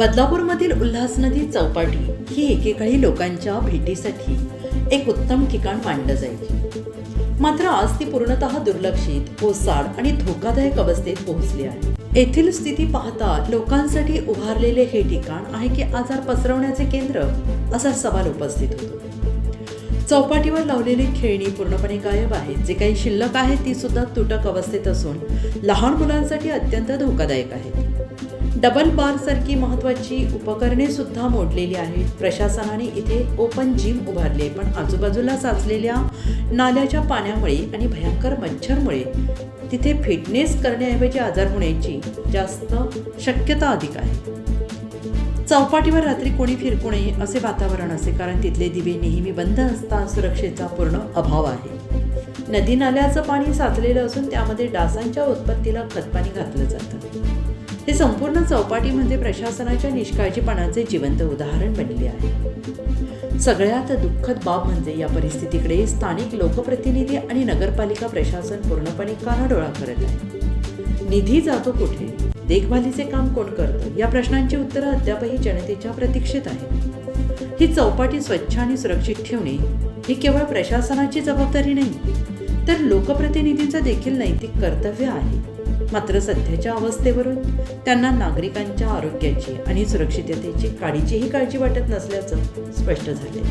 बदलापूरमधील उल्हास नदी चौपाटी ही एकेकाळी लोकांच्या भेटीसाठी एक उत्तम ठिकाण मानलं जायचे मात्र आज ती पूर्णतः दुर्लक्षित ओसाड आणि धोकादायक अवस्थेत पोहोचली आहे. येथील स्थिती पाहता लोकांसाठी उभारलेले हे ठिकाण आहे की आजार पसरवण्याचे केंद्र असा सवाल उपस्थित होतो. चौपाटीवर लावलेली खेळणी पूर्णपणे गायब आहेत. जे काही शिल्लक आहे ती सुद्धा तुटक अवस्थेत असून लहान मुलांसाठी अत्यंत धोकादायक आहे. डबल बार सारखी महत्वाची उपकरणे सुद्धा मोडलेली आहेत. प्रशासनाने इथे ओपन जिम उभारली आहे. पण आजूबाजूला साचलेल्या नाल्याच्या पाण्यामुळे आणि भयंकर मच्छरमुळे तिथे फिटनेस करण्याऐवजी आजार होण्याची जास्त शक्यता अधिक आहे. चौपाटीवर रात्री कोणी फिरकू नये असे वातावरण असे कारण तिथले दिवे नेहमी बंद असता सुरक्षेचा पूर्ण अभाव आहे. नदी नाल्याचं पाणी साचलेलं असून त्यामध्ये डासांच्या उत्पत्तीला खतपाणी घातलं जातं. हे संपूर्ण चौपाटीमध्ये प्रशासनाच्या निष्काळजीपणाचे जिवंत उदाहरण बनले आहे. सगळ्यात दुःखद बाब म्हणजे या परिस्थितीकडे स्थानिक लोकप्रतिनिधी आणि नगरपालिका प्रशासन पूर्णपणे कानाडोळा करत आहे. निधी जातो कुठे? देखभालीचे काम कोण करतं? या प्रश्नांची उत्तरं अद्यापही जनतेच्या प्रतीक्षेत आहेत. ही चौपाटी स्वच्छ आणि सुरक्षित ठेवणे ही केवळ प्रशासनाची जबाबदारी नाही तर लोकप्रतिनिधींचं देखील नैतिक कर्तव्य आहे. मात्र सध्याच्या अवस्थेवरून त्यांना नागरिकांच्या आरोग्याची आणि सुरक्षिततेची काळीचीही काळजी वाटत नसल्याचं स्पष्ट झाले